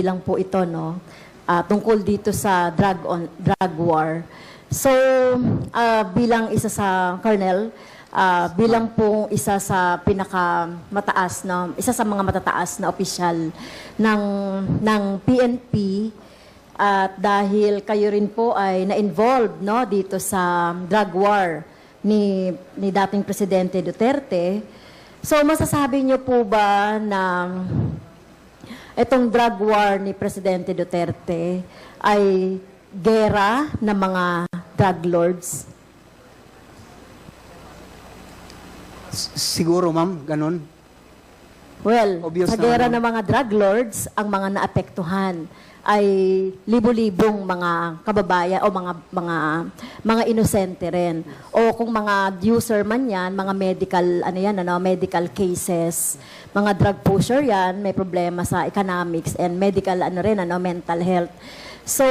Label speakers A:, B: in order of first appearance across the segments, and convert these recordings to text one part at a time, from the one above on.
A: lang po ito, no? Ah, tungkol dito sa drug, on, drug war. So, ah, bilang isa sa Colonel, ah, bilang po isa sa pinaka mataas na isa sa mga matataas na opisyal ng ng PNP at dahil kayo rin po ay na-involved no dito sa drug war ni ni dating presidente Duterte. So masasabi niyo po ba na itong drug war ni Presidente Duterte ay gera ng mga drug lords?
B: Siguro, ma'am, ganun.
A: Well,
B: Obvious
A: sa gera ng mga drug lords, ang mga naapektuhan ay libo-libong mga kababayan o mga mga mga inosente rin. O kung mga user man 'yan, mga medical ano 'yan, ano, medical cases, mga drug pusher 'yan, may problema sa economics and medical ano rin, ano, mental health. So,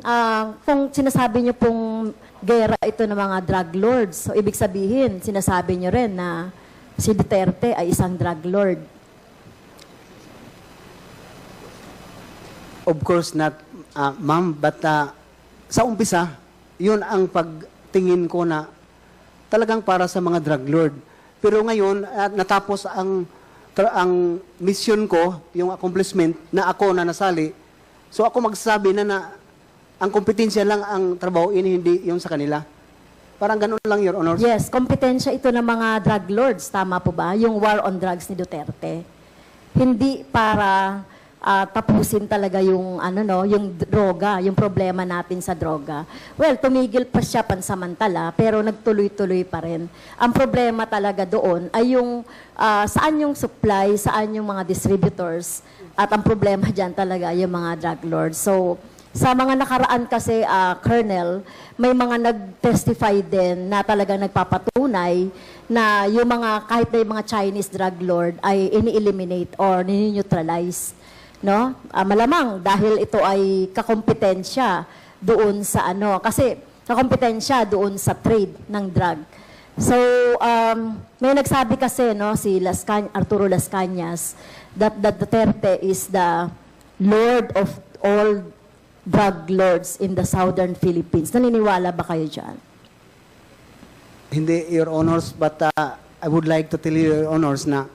A: ah, kung sinasabi niyo pong gera ito ng mga drug lords, so ibig sabihin, sinasabi niyo rin na si Duterte ay isang drug lord.
B: Of course not, ah, ma'am, but ah, sa umpisa, yun ang pagtingin ko na talagang para sa mga drug lord. Pero ngayon, at natapos ang ang mission ko, yung accomplishment na ako na nasali. So ako magsasabi na na ang kompetensya lang ang trabaho ini hindi yung sa kanila. Parang ganun lang, Your Honor.
A: Yes, kompetensya ito ng mga drug lords, tama po ba? Yung war on drugs ni Duterte. Hindi para ah, tapusin talaga yung ano no, yung droga, yung problema natin sa droga. Well, tumigil pa siya pansamantala, pero nagtuloy-tuloy pa rin. Ang problema talaga doon ay yung ah, saan yung supply, saan yung mga distributors, at ang problema diyan talaga yung mga drug lords. So, sa mga nakaraan kasi, ah, Colonel, may mga nag-testify din na talagang nagpapatunay na yung mga, kahit na yung mga Chinese drug lord ay ini-eliminate or nini-neutralize. No? Ah, malamang dahil ito ay kakompetensya doon sa ano. Kasi kakompetensya doon sa trade ng drug. So, um, may nagsabi kasi, no, si Las Can- Arturo Las that, that Duterte is the Lord of all drug lords in the southern Philippines. Naniniwala ba kayo dyan?
B: Hindi, Your Honors, but uh, I would like to tell you, Your Honors, na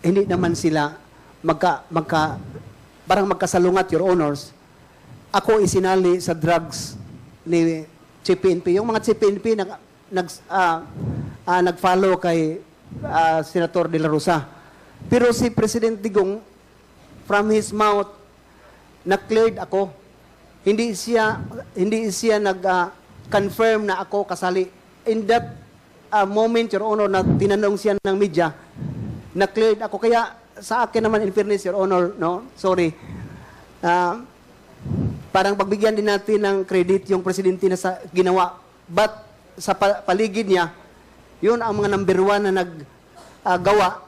B: hindi naman sila magka, magka, parang magkasalungat, Your Honors. Ako isinali sa drugs ni CPNP. Yung mga CPNP nag, nag, ah, ah, nag-follow kay ah, Senator De La Rosa. Pero si President Digong, from his mouth, na-cleared ako. Hindi siya hindi siya nag-confirm na ako kasali. In that uh, moment, Your Honor, na tinanong siya ng media, na-cleared ako. Kaya sa akin naman, in fairness, Your Honor, no? Sorry. Ah, parang pagbigyan din natin ng credit yung presidente na sa ginawa. But sa pa- paligid niya, yun ang mga number one na naggawa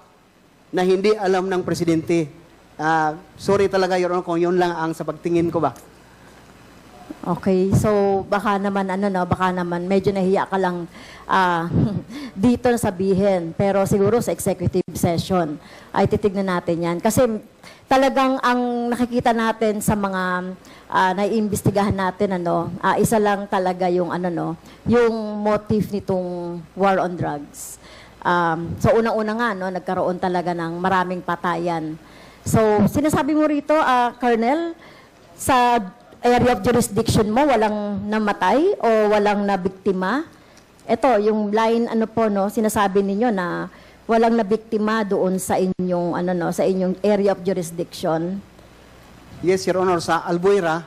B: na hindi alam ng presidente. Ah, sorry talaga, Your Honor, kung yun lang ang sa pagtingin ko ba.
A: Okay, so baka naman ano no, baka naman medyo nahiya ka lang ah, dito sabihin. Pero siguro sa executive session ay titignan natin 'yan kasi talagang ang nakikita natin sa mga ah, naiimbestigahan natin ano, ah, isa lang talaga yung ano no, yung motive nitong war on drugs. Um, so unang-una nga no, nagkaroon talaga ng maraming patayan. So sinasabi mo rito, ah, Colonel, sa area of jurisdiction mo walang namatay o walang nabiktima? Ito, yung line ano po no, sinasabi ninyo na walang nabiktima doon sa inyong ano no, sa inyong area of jurisdiction.
B: Yes, Your Honor, sa Albuera,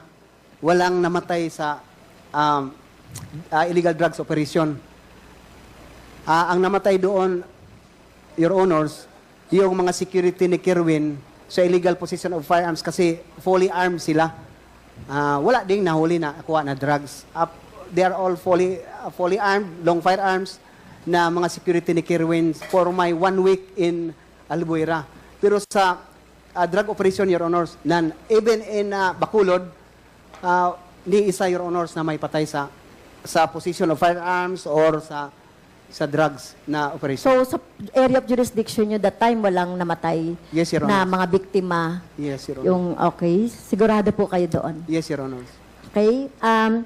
B: walang namatay sa um, ah, illegal drugs operation. Ah, ang namatay doon, Your Honors, yung mga security ni Kerwin sa illegal possession of firearms kasi fully armed sila. Ah, wala ding nahuli na kuha na drugs. Ah, they are all fully, ah, fully armed, long firearms na mga security ni Kerwin for my one week in Albuera. Pero sa ah, drug operation, Your Honors, none. Even in ah, Bacolod, ah, ni isa, Your Honors, na may patay sa sa position of firearms or sa sa drugs na operation.
A: So, sa area of jurisdiction nyo, that time walang namatay
B: yes, Your
A: na
B: Honor.
A: mga biktima.
B: Yes, Your Honor.
A: Yung, okay, sigurado po kayo doon.
B: Yes, Your Honor.
A: Okay? Um,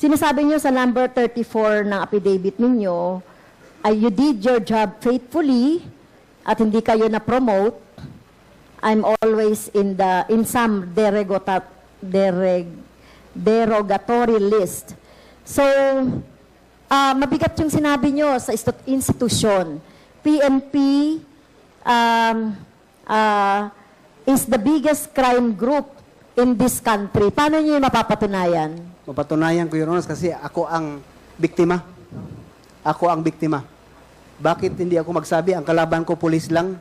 A: sinasabi nyo sa number 34 ng affidavit ninyo, ay you did your job faithfully at hindi kayo na-promote. I'm always in the in some derogata, dereg, derogatory list. So, ah, mabigat yung sinabi nyo sa institusyon. PNP um, ah, is the biggest crime group in this country. Paano nyo yung mapapatunayan?
B: Mapatunayan ko, Your Honor, kasi ako ang biktima. Ako ang biktima. Bakit hindi ako magsabi? Ang kalaban ko, pulis lang.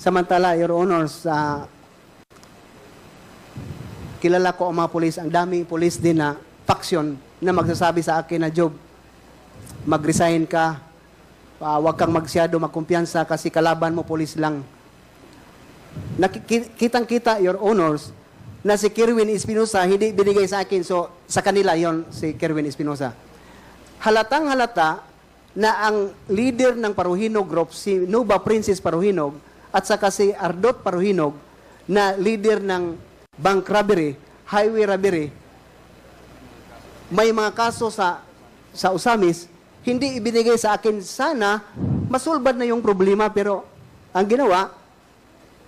B: Samantala, Your Honor, sa kilala ko ang mga pulis, ang daming pulis din na faction na magsasabi sa akin na, Job, mag-resign ka, Ah, huwag kang magsyado magkumpiyansa kasi kalaban mo pulis lang. Nakikitang-kita, Your Honors, na si Kerwin Espinosa hindi binigay sa akin. So, sa kanila yon si Kerwin Espinosa. Halatang halata na ang leader ng Paruhinog Group, si Nuba Princess Paruhinog, at saka si Ardot Paruhinog, na leader ng bank robbery, highway robbery, may mga kaso sa sa Usamis, hindi ibinigay sa akin. Sana, masulbad na yung problema, pero ang ginawa,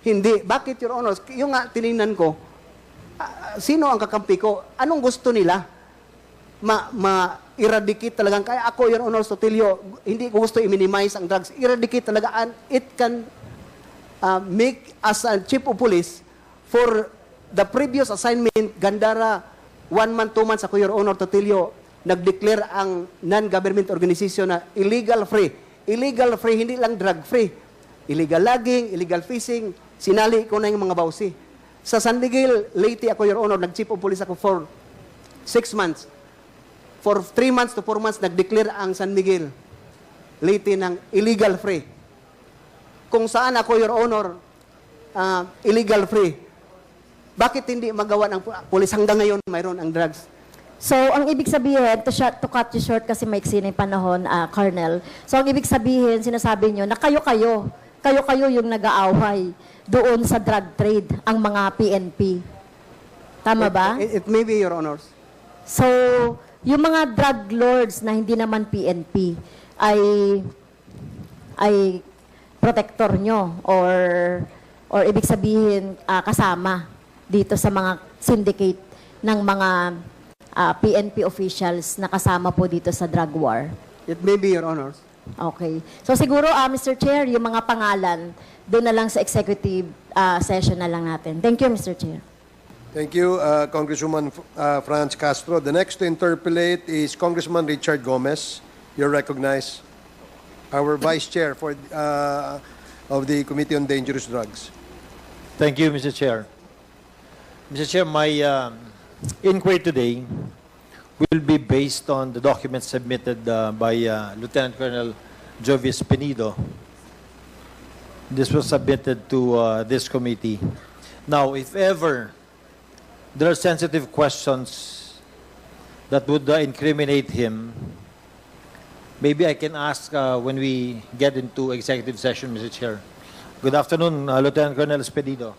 B: hindi. Bakit, Your Honor? Yung nga, tiningnan ko, ah, sino ang kakampi ko? Anong gusto nila? Ma, ma-eradicate talagang, kaya ako, Your Honor, Sotilio, hindi ko gusto i-minimize ang drugs. Eradicate talaga, and it can uh, make as a chief of police for the previous assignment, Gandara, one month, two months, ako, Your Honor, Totilio, nag-declare ang non-government organization na illegal free. Illegal free, hindi lang drug free. Illegal logging, illegal fishing, sinali ko na yung mga bawsi. Sa San Miguel, Leyte ako, Your Honor, nag-chief of police ako for six months. For three months to four months, nag-declare ang San Miguel, Leyte ng illegal free kung saan ako, Your Honor, ah, illegal free. Bakit hindi magawa ng pu- pulis hanggang ngayon mayroon ang drugs?
A: So, ang ibig sabihin, to, short, to cut you short kasi maiksi na yung panahon, ah, Colonel. So, ang ibig sabihin, sinasabi nyo na kayo-kayo, kayo-kayo yung nag-aaway doon sa drug trade, ang mga PNP. Tama ba?
B: It, it may be, Your Honors.
A: So, yung mga drug lords na hindi naman PNP ay ay protector nyo or or ibig sabihin ah, kasama dito sa mga syndicate ng mga ah, PNP officials na kasama po dito sa drug war.
B: It may be, Your Honors.
A: Okay. So siguro, ah, Mr. Chair, yung mga pangalan, doon na lang sa executive ah, session na lang natin. Thank you, Mr. Chair.
C: Thank you, uh, Congresswoman uh, Franz Castro. The next to interpolate is Congressman Richard Gomez. You're recognized. Our Vice Chair for, uh, of the Committee on Dangerous Drugs.
D: Thank you, Mr. Chair. Mr. Chair, my um, inquiry today will be based on the documents submitted uh, by uh, Lieutenant Colonel Jovius Penido. This was submitted to uh, this committee. Now, if ever there are sensitive questions that would uh, incriminate him, maybe I can ask uh, when we get into executive session, Mr. Chair. Good afternoon, uh, Lieutenant Colonel Expedido.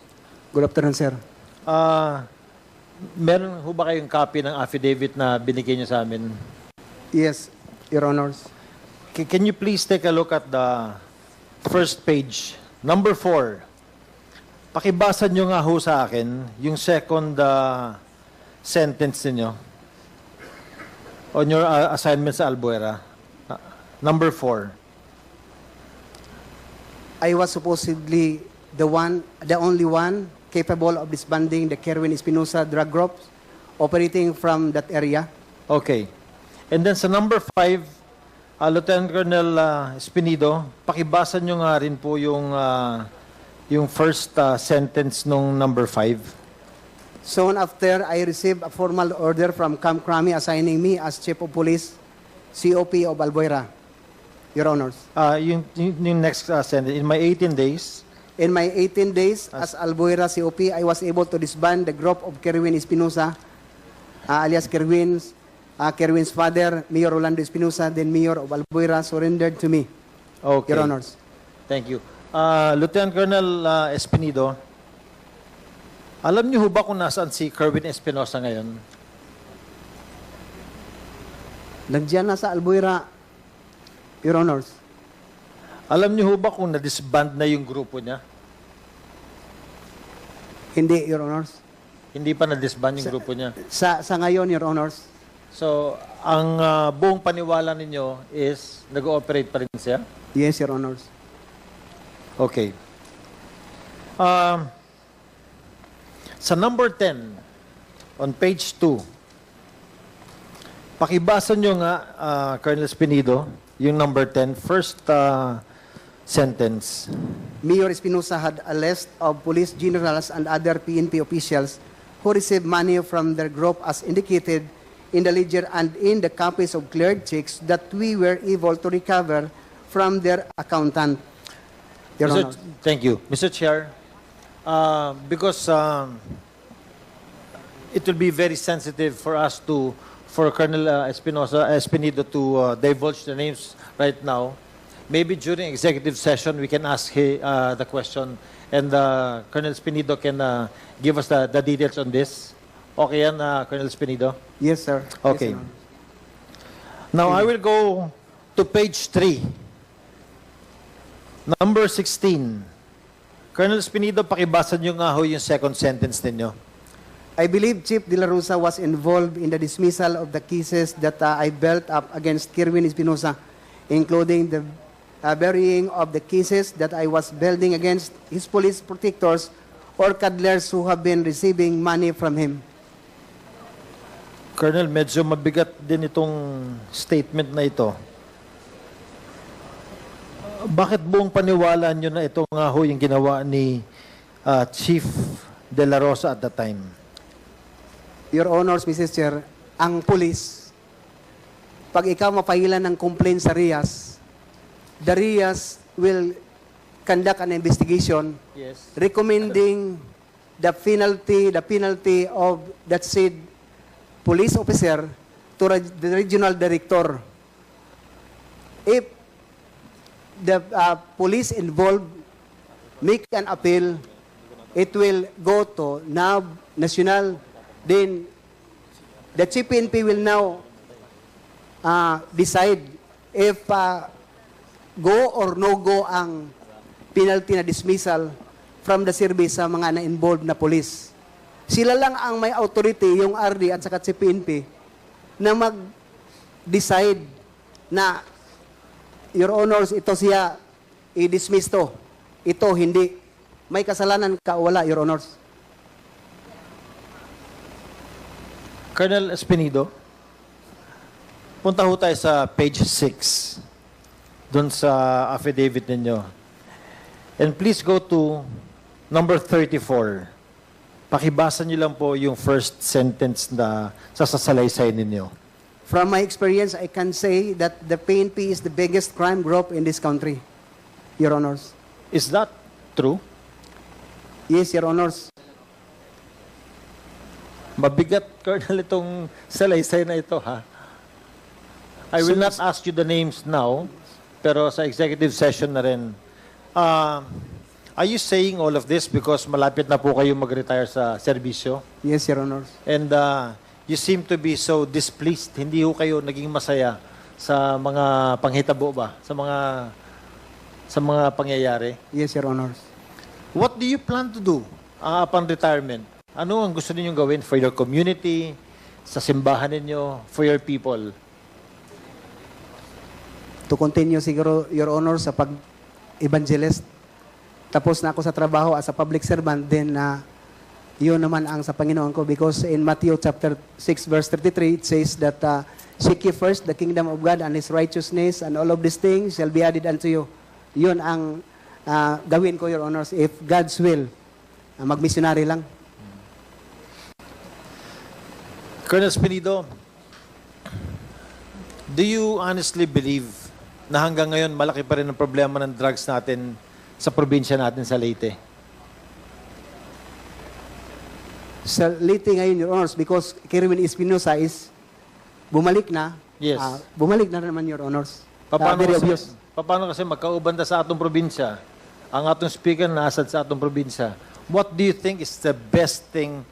B: Good afternoon, sir.
D: Meron ho ba kayong copy ng affidavit na binigay niyo sa amin?
B: Yes, Your Honors.
D: K- can you please take a look at the first page, number four? Pakibasa niyo nga ho sa akin yung second ah, sentence niyo on your ah, assignment sa Albuera. Ah, number four.
B: I was supposedly the one, the only one capable of disbanding the Kerwin Espinosa drug group operating from that area.
D: Okay. And then sa number five, uh, Lieutenant Colonel uh, Espinido, pakibasa nyo nga rin po yung, uh, yung first uh, sentence nung number five.
B: Soon after, I received a formal order from Camp Crami assigning me as Chief of Police, COP of Albuera, Your Honors.
D: Uh, yung, yung, yung next uh, sentence, in my 18 days,
B: In my 18 days as Albuera COP, I was able to disband the group of Kerwin Espinosa, uh, alias Kerwin, uh, Kerwin's father, Mayor Rolando Espinosa, then Mayor of Albuera, surrendered to me,
D: Okay.
B: Your Honors.
D: Thank you. Uh, Lieutenant Colonel uh, Espinido, alam niyo ho ba kung nasaan si Kerwin Espinosa ngayon?
B: Nandiyan na sa Albuera, Your Honors.
D: Alam niyo ho ba kung na-disband na yung grupo niya?
B: Hindi, Your Honors.
D: Hindi pa na-disband yung grupo niya.
B: Sa, sa ngayon, Your Honors,
D: So, ang uh, buong paniwala ninyo is nag-ooperate pa rin siya?
B: yes, Your Honors.
D: Okay. Um, sa number 10, on page 2, pakibasa nyo nga, uh, Colonel Espinido, yung number 10, first uh, sentence.
B: Mayor Espinosa had a list of police generals and other PNP officials who received money from their group as indicated in the ledger and in the copies of cleared checks that we were able to recover from their accountant. Your
D: Mr.
B: Honor.
D: Thank you. Mr. Chair, uh, because um, it will be very sensitive for us to, for Colonel uh, Espinosa, Espinido to uh, divulge the names right now, maybe during executive session, we can ask he, uh, the question and uh, Colonel Espinido can uh, give us the, the details on this. Okay yan, uh, Colonel Espinido?
B: Yes, sir. Yes,
D: Okay.
B: Your Honor.
D: Now, I will go to page 3. Number 16. Colonel Spinido, pakibasa nyo nga ho yung second sentence ninyo.
B: I believe Chief De La Rosa was involved in the dismissal of the cases that uh, I built up against Kirwin Espinosa, including the uh, burying of the cases that I was building against his police protectors or cuddlers who have been receiving money from him.
D: Colonel, medyo mabigat din itong statement na ito. Bakit buong paniwala nyo na ito nga ho yung ginawa ni uh, Chief De La Rosa at the time?
B: Your Honors, Mrs. Chair, ang police, pag ikaw mapailan ng complaint sa RIAS, RIAS will conduct an investigation
D: Yes.
B: recommending the penalty, the penalty of that said police officer to reg- the regional director. If the uh, police involved make an appeal, it will go to NAB, National, then the CPNP will now uh, decide if uh, go or no go ang penalty na dismissal from the service sa mga na-involved na police. Sila lang ang may authority, yung RD at saka si PNP, na mag-decide na, Your Honors, ito siya, i-dismiss to. Ito, hindi. May kasalanan ka o wala, Your Honors.
D: Colonel Espinido, punta ho tayo sa page 6, doon sa affidavit ninyo. And please go to number 34. Pakibasa niyo lang po yung first sentence na sasasalaysay ninyo.
B: From my experience, I can say that the PNP is the biggest crime group in this country, Your Honors.
D: Is that true?
B: Yes, Your Honors.
D: Mabigat, Colonel, itong salaysay na ito, ha? I will not ask you the names now, pero sa executive session na rin. Ah, are you saying all of this because malapit na po kayo mag-retire sa serbisyo?
B: Yes, Your Honors.
D: And ah, you seem to be so displeased. Hindi ho kayo naging masaya sa mga panghitabo ba? Sa mga sa mga pangyayari?
B: Yes, Your Honors.
D: What do you plan to do uh, upon retirement? Ano ang gusto ninyong gawin for your community, sa simbahan ninyo, for your people?
B: To continue siguro, Your Honor, sa pag-evangelist. Tapos na ako sa trabaho as a public servant, then na yun naman ang sa Panginoon ko because in Matthew chapter 6 verse 33 it says that uh, seek ye first the kingdom of God and His righteousness and all of these things shall be added unto you. Yun ang uh, gawin ko, Your Honors, if God's will. Uh, mag-missionary lang.
D: Colonel Spinido, do you honestly believe na hanggang ngayon malaki pa rin ang problema ng drugs natin sa probinsya natin sa Leyte?
B: Sa Leyte ngayon, Your Honors, because Kerwin Espinosa is bumalik na.
D: Yes.
B: Ah, bumalik na naman, Your Honors. Ah,
D: Paano
B: very
D: kasi, paano kasi magkaubanda sa atong probinsya? Ang atong speaker nasad sa atong probinsya. What do you think is the best thing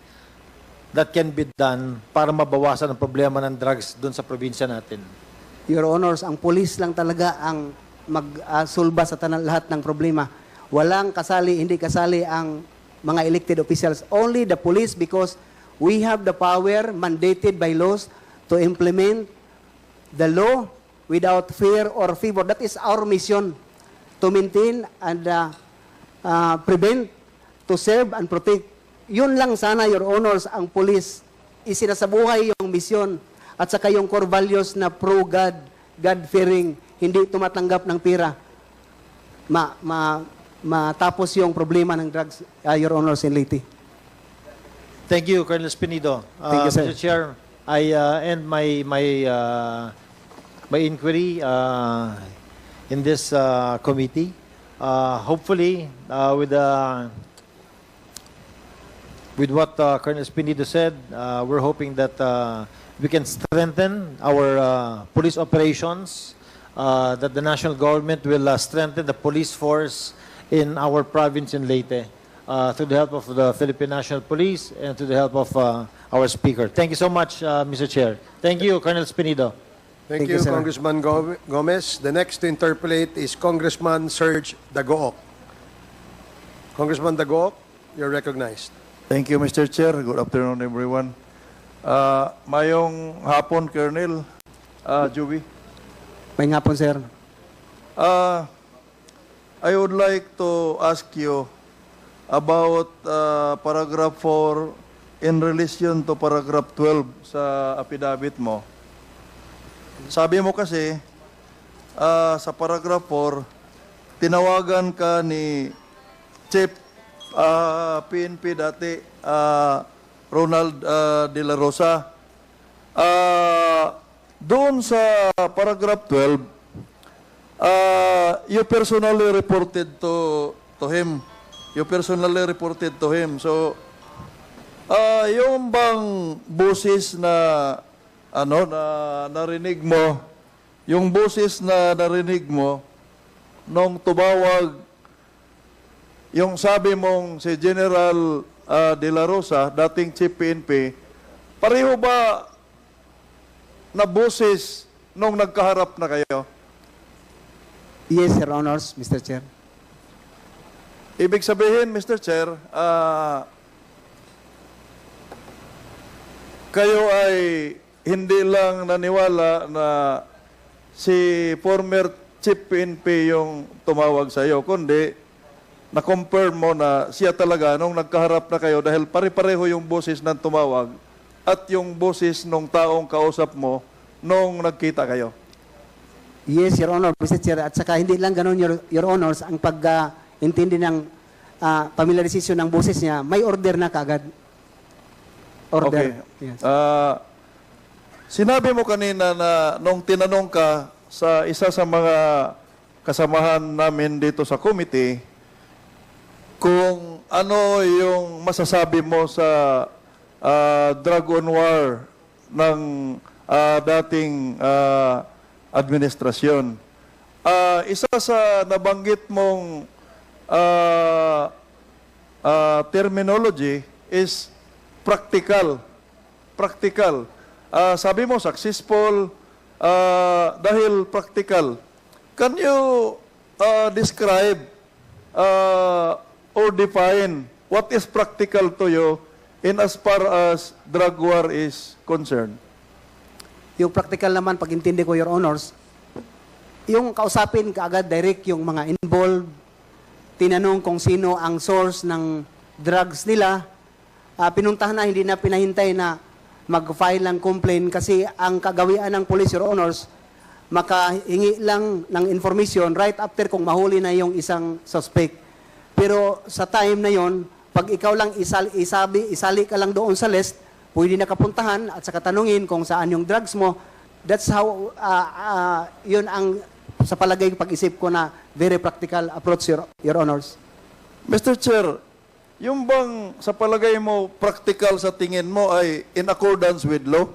D: that can be done para mabawasan ang problema ng drugs doon sa probinsya natin?
B: Your Honors, ang pulis lang talaga ang magsulba sa tanan lahat ng problema. Walang kasali, hindi kasali ang mga elected officials. Only the police because we have the power mandated by laws to implement the law without fear or favor. That is our mission to maintain and uh, uh, prevent, to serve and protect. Yun lang sana, Your Honors, ang police isinasabuhay yung misyon at saka yung core values na pro-God, God-fearing, hindi tumatanggap ng pera. Ma, ma, matapos yung problema ng drugs, uh, Your Honors and Lady.
D: Thank you, Colonel Spinido.
B: Thank you,
D: Uh,
B: sir.
D: Mr. Chair, I uh, end my my uh, my inquiry uh, in this uh, committee. Uh, hopefully, uh, with uh, with what uh, Colonel Spinido said, uh, we're hoping that uh, we can strengthen our uh, police operations. Uh, that the national government will uh, strengthen the police force in our province in Leyte uh, through the help of the Philippine National Police and through the help of uh, our speaker. Thank you so much, uh, Mr. Chair. Thank you, Colonel Spinido.
C: Thank,
B: Thank
C: you,
B: you, sir.
C: Congressman Go- Gomez. The next to interpolate is Congressman Serge Dagook. Congressman Dagook, you're recognized.
E: Thank you, Mr. Chair. Good afternoon, everyone. Uh, mayong hapon, Colonel uh, Joey.
B: May po, sir.
E: Uh, I would like to ask you about uh, paragraph 4 in relation to paragraph 12 sa affidavit mo. Sabi mo kasi, uh, sa paragraph 4, tinawagan ka ni Chief uh, PNP dati, uh, Ronald uh, De La Rosa. Uh, doon sa paragraph 12, uh, you personally reported to to him. You personally reported to him. So, uh, yung bang busis na ano na narinig mo, yung busis na narinig mo nung tumawag yung sabi mong si General uh, De La Rosa, dating Chief PNP, pareho ba na boses nung nagkaharap na kayo?
B: Yes, Your Honors, Mr. Chair.
E: Ibig sabihin, Mr. Chair, ah, kayo ay hindi lang naniwala na si former Chief PNP yung tumawag sa iyo, kundi na-confirm mo na siya talaga nung nagkaharap na kayo dahil pare-pareho yung boses ng tumawag at yung boses ng taong kausap mo nung nagkita kayo.
B: Yes, Your Honor, Mr. Chair. At saka hindi lang ganun, Your, Your Honors, ang pag-intindi ng ah, familiarization ng boses niya, may order na kagad. Order.
E: Okay.
B: Yes.
E: Ah, sinabi mo kanina na nung tinanong ka sa isa sa mga kasamahan namin dito sa committee kung ano yung masasabi mo sa ah, drug war ng ah, dating ah, administrasyon. Ah, isa sa nabanggit mong ah, ah, terminology is practical. Practical. Ah, sabi mo successful ah, dahil practical. Can you ah, describe ah, or define what is practical to you in as far as drug war is concerned?
B: Yung practical naman, pag intindi ko, Your Honors, yung kausapin kaagad direct yung mga involved, tinanong kung sino ang source ng drugs nila, ah, pinuntahan na, hindi na pinahintay na mag-file ng complaint kasi ang kagawian ng police, Your Honors, makahingi lang ng information right after kung mahuli na yung isang suspect. Pero sa time na yon, pag ikaw lang isal, isabi, isali ka lang doon sa list, pwede na kapuntahan at saka tanungin kung saan yung drugs mo. That's how, uh, uh, yun ang sa palagay pag-isip ko na very practical approach, Your, Your Honors.
E: Mr. Chair, yung bang sa palagay mo practical sa tingin mo ay in accordance with law?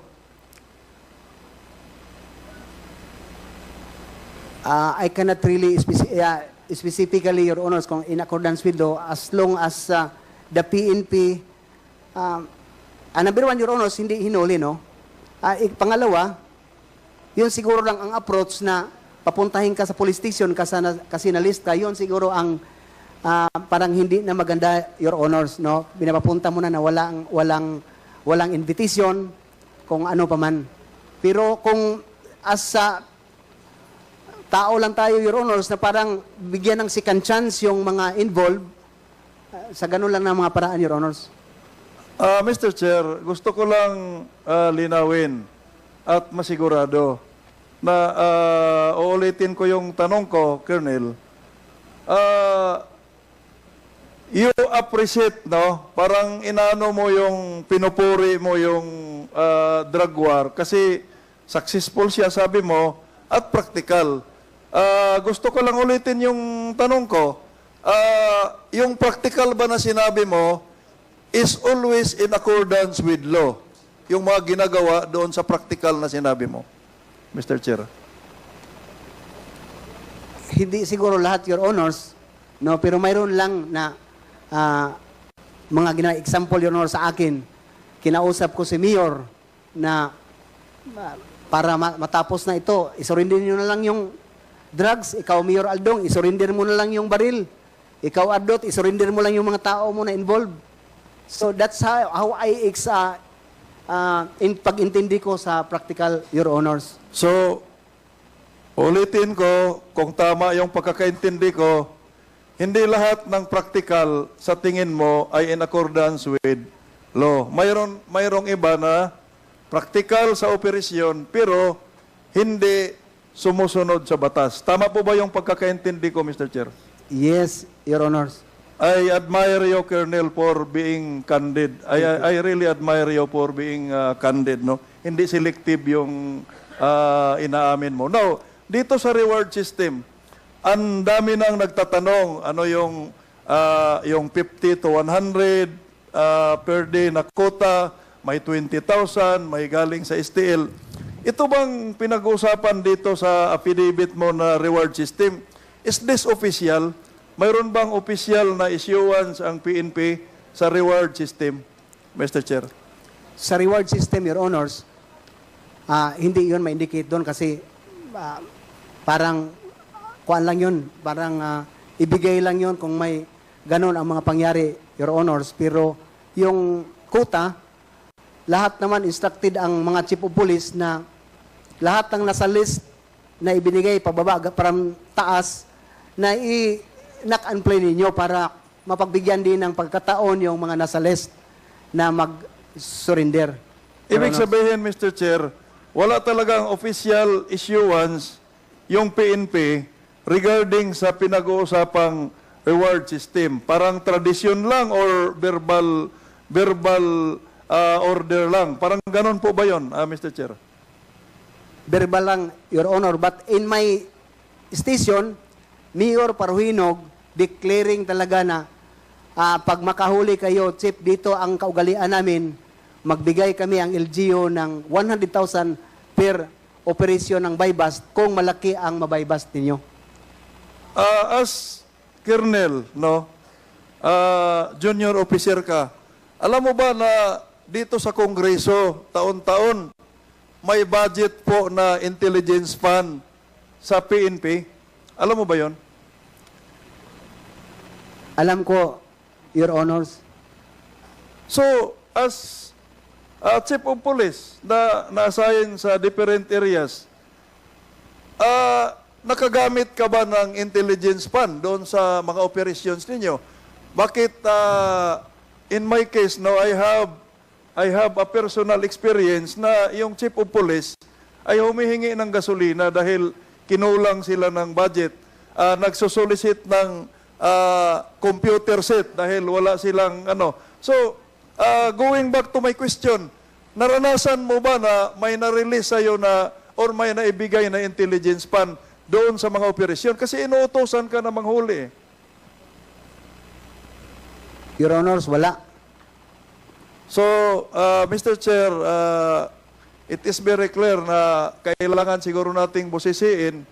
B: Uh, I cannot really specific, uh, specifically, Your Honors, kung in accordance with law, as long as uh, the PNP, um, ah, number one, Your Honors, hindi hinuli, no? Ik- pangalawa, yun siguro lang ang approach na papuntahin ka sa police station kasi, na, kasi na-list yun siguro ang ah, parang hindi na maganda, Your Honors, no? Binapapunta mo na na walang, walang, walang invitation, kung ano pa man. Pero kung as sa tao lang tayo, Your Honors, na parang bigyan ng second chance yung mga involved, ah, sa ganun lang ng mga paraan, Your Honors.
E: Ah, Mr. Chair, gusto ko lang ah, linawin at masigurado na ah, uulitin ko yung tanong ko, Colonel. Ah, you appreciate, no? Parang inano mo yung, pinupuri mo yung ah, drug war kasi successful siya, sabi mo, at practical. Ah, gusto ko lang ulitin yung tanong ko. Ah, yung practical ba na sinabi mo, is always in accordance with law. Yung mga ginagawa doon sa practical na sinabi mo. Mr. Chair.
B: hindi siguro lahat your honors no pero mayroon lang na ah, mga gina example your honor sa akin kinausap ko si mayor na para ma- matapos na ito isurrender niyo na lang yung drugs ikaw mayor Aldong isurrender mo na lang yung baril. Ikaw Adot isurrender mo lang yung mga tao mo na involved. So that's how, how I ah, ah, in pag-intindi ko sa practical your honors.
E: So, ulitin ko, kung tama yung pagkakaintindi ko, hindi lahat ng practical sa tingin mo ay in accordance with law. Mayroon, mayroong iba na practical sa operasyon pero hindi sumusunod sa batas. Tama po ba yung pagkakaintindi ko, Mr. Chair?
B: yes your honors
E: I admire you, Colonel, for being candid. I, I, really admire you for being uh, candid, no? Hindi selective yung uh, inaamin mo. Now, dito sa reward system, ang dami nang nagtatanong, ano yung, uh, yung 50 to 100 uh, per day na quota, may 20,000, may galing sa STL. Ito bang pinag-uusapan dito sa affidavit mo na reward system? Is this official? Mayroon bang official na issuance ang PNP sa reward system, Mr. Chair?
B: sa reward system, Your Honors, ah, hindi yun ma-indicate doon kasi ah, parang kuan lang yun, parang ah, ibigay lang yun kung may ganun ang mga pangyari, Your Honors. Pero yung quota, lahat naman instructed ang mga chief of police na lahat ng nasa list na ibinigay pababa from taas na i knock and play ninyo para mapagbigyan din ng pagkataon yung mga nasa list na mag-surrender.
E: Ibig sabihin, Mr. Chair, wala talagang official issuance yung PNP regarding sa pinag-uusapang reward system. Parang tradisyon lang or verbal verbal uh, order lang. Parang ganon po ba yun, ah, Mr. Chair?
B: Verbal lang, Your Honor. But in my station, Mayor Parhuinog declaring talaga na ah, pag makahuli kayo, Chief, dito ang kaugalian namin, magbigay kami ang LGU ng 100,000 per operasyon ng bypass kung malaki ang mabypass ninyo.
E: Ah, as Colonel, no, ah, junior officer ka, alam mo ba na dito sa Kongreso, taon-taon, may budget po na intelligence fund sa PNP? Alam mo ba yon?
B: Alam ko, Your Honors,
E: So, as ah, chief of police na na-assign sa different areas, ah, nakagamit ka ba ng intelligence fund doon sa mga operations ninyo? Bakit, ah, in my case, no, I have, I have a personal experience na yung chief of police ay humihingi ng gasolina dahil kinulang sila ng budget. Ah, nagsosolicit ng ah, computer set dahil wala silang ano. So, ah, going back to my question, naranasan mo ba na may na-release sa'yo na or may naibigay na intelligence fund doon sa mga operasyon? Kasi inuutosan ka na manghuli. eh.
B: Your Honors, wala.
E: So, uh, Mr. Chair, uh, it is very clear na kailangan siguro nating busisiin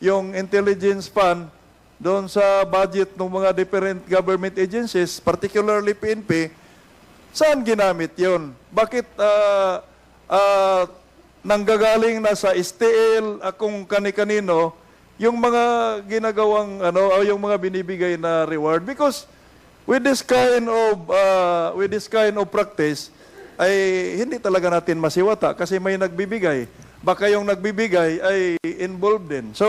E: yung intelligence fund doon sa budget ng mga different government agencies, particularly PNP, saan ginamit yon? Bakit ah, ah, nanggagaling na sa STL, akong kani-kanino, yung mga ginagawang, ano, o yung mga binibigay na reward? Because with this kind of, ah, with this kind of practice, ay hindi talaga natin masiwata kasi may nagbibigay. Baka yung nagbibigay ay involved din. So,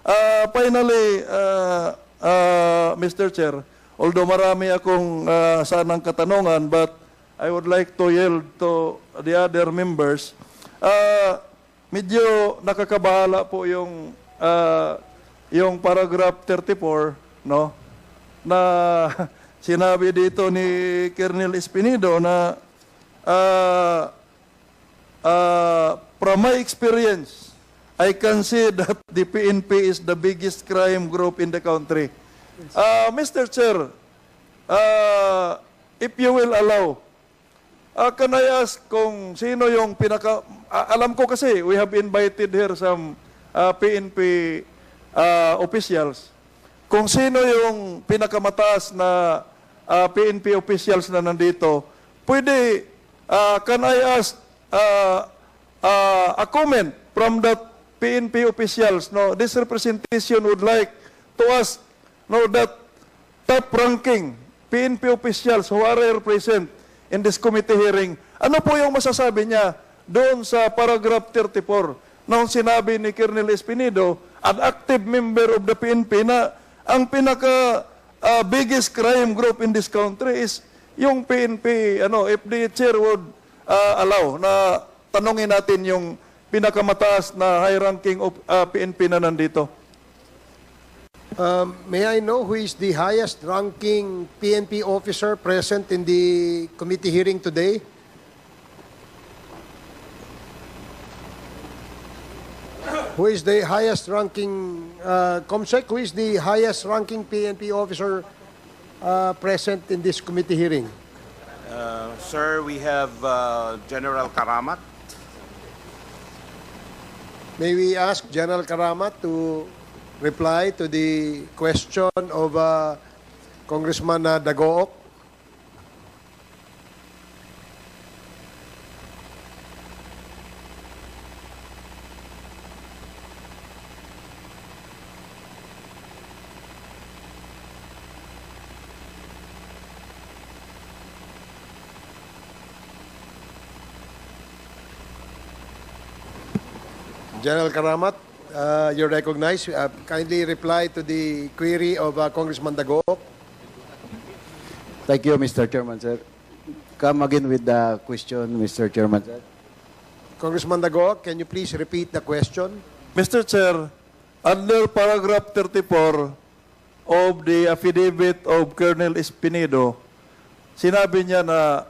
E: ah, finally, ah, ah, Mr. Chair, although marami akong ah, sanang katanungan, but I would like to yield to the other members. Ah, medyo nakakabahala po yung ah, yung paragraph 34, no? Na sinabi dito ni Colonel Espinido na ah, uh, from my experience, I can say that the PNP is the biggest crime group in the country. Uh, Mr. Chair, uh, if you will allow, uh, can I ask kung sino yung pinaka... a- alam ko kasi, we have invited here some uh, PNP uh, officials. Kung sino yung pinakamataas na uh, PNP officials na nandito, pwede, uh, can I ask uh, uh, a comment from the PNP officials? No, this representation would like to ask no, that top-ranking PNP officials who are here present in this committee hearing, ano po yung masasabi niya doon sa paragraph 34 nung sinabi ni Colonel Espinido, an active member of the PNP na ang pinaka uh, biggest crime group in this country is yung PNP, ano, if the chair would uh, allow na tanungin natin yung pinakamataas na high-ranking of uh, PNP na nandito.
C: Um, may I know who is the highest ranking PNP officer present in the committee hearing today? Who is the highest ranking, uh, Comsec, who is the highest ranking PNP officer uh, present in this committee hearing?
F: Uh, Sir, we have uh, General Karamat.
C: May we ask General Karamat to reply to the question of uh, Congressman uh, Dagook? General Karamat, uh, you're recognized. Uh, kindly reply to the query of uh, Congressman Dagook.
B: Thank you, Mr. Chairman, sir. Come again with the question, Mr. Chairman, sir.
C: Congressman Dagook, can you please repeat the question?
E: Mr. Chair, under paragraph 34 of the affidavit of Colonel Espinedo, sinabi niya na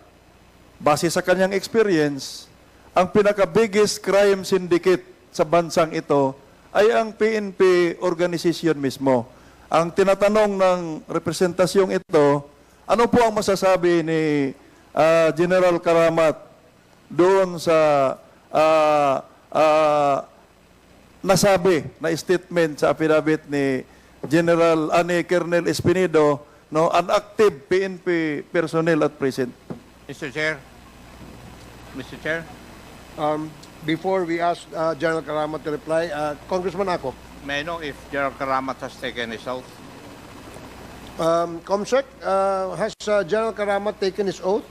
E: base sa kanyang experience, ang pinaka-biggest crime syndicate sa bansang ito ay ang PNP organization mismo. Ang tinatanong ng representasyong ito, ano po ang masasabi ni ah, General Karamat doon sa ah, ah, nasabi na statement sa affidavit ni General ani Colonel Espinido no an active PNP personnel at present.
F: Mr. Chair. Mr. Chair.
C: Um, before we ask uh, General Karamat to reply, uh, Congressman Akop,
F: May I know if General Karamat has taken his oath?
C: um, Comsec, uh, has uh, General Karamat taken his oath?